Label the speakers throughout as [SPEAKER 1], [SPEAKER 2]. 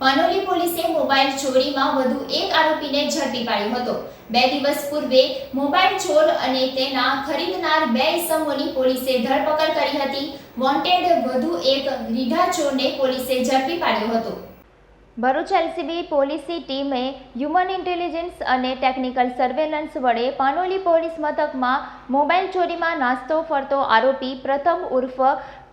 [SPEAKER 1] પાનોલી પોલીસે મોબાઈલ ચોરીમાં વધુ એક આરોપીને ઝડપી પાડ્યો હતો. બે દિવસ પૂર્વે મોબાઈલ ચોર અને તેના ખરીદનાર બે ઇસમોની પોલીસે ધરપકડ કરી હતી. વોન્ટેડ વધુ એક રીઢા ચોરને પોલીસે ઝડપી પાડ્યો હતો. ભરૂચ એલસીબી પોલીસની ટીમે હ્યુમન ઇન્ટેલિજન્સ અને ટેકનિકલ સર્વેલન્સ વડે પાનોલી પોલીસ મથકમાં મોબાઈલ ચોરીમાં નાસ્તો ફરતો આરોપી પ્રથમ ઉર્ફ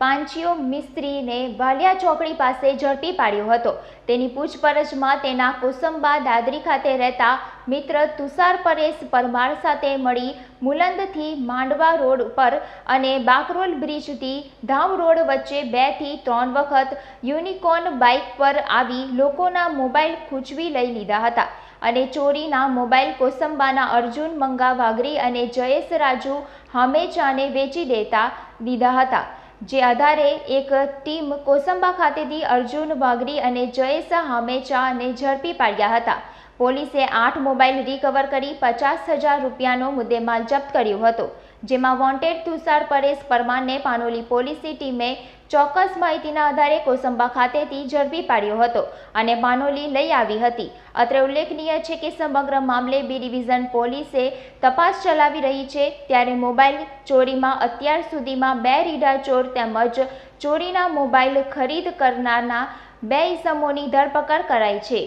[SPEAKER 1] પાંચિયો મિસ્ત્રીને વાલિયા ચોકડી પાસે ઝડપી પાડ્યો હતો. તેની પૂછપરછમાં તેના કોસંબા દાદરી ખાતે રહેતા મિત્ર તુષાર પરેશ પરમાર સાથે મળી મુલંદથી માંડવા રોડ ઉપર અને બાકરોલ બ્રિજથી ધામ રોડ વચ્ચે બેથી ત્રણ વખત યુનિકોર્ન બાઇક પર આવી લોકોના મોબાઈલ ખૂંચવી લઈ લીધા હતા અને ચોરીના મોબાઈલ કોસંબાના અર્જુન મંગા વાઘરી અને જયેશ રાજુ હમેચાને વેચી દેતા દીધા હતા. જે આધારે એક ટીમ કોસંબા ખાતેથી અર્જુન વાઘરી અને જયેશ હામેચાને ઝડપી પાડ્યા હતા. પોલીસે આઠ મોબાઈલ રિકવર કરી પચાસ હજાર રૂપિયાનો મુદ્દેમાલ જપ્ત કર્યો હતો. જેમાં વોન્ટેડ તુષાર પરેશ પરમારને પાનોલી પોલીસની ટીમે ચોક્કસ માહિતીના આધારે કોસંબા ખાતેથી ઝડપી પાડ્યો હતો અને પાનોલી લઈ આવી હતી. અત્રે ઉલ્લેખનીય છે કે સમગ્ર મામલે બી ડિવિઝન પોલીસે તપાસ ચલાવી રહી છે ત્યારે મોબાઈલ ચોરીમાં અત્યાર સુધીમાં બે રીઢા ચોર તેમજ ચોરીના મોબાઈલ ખરીદ કરનારના બે ઇસમોની ધરપકડ કરાઈ છે.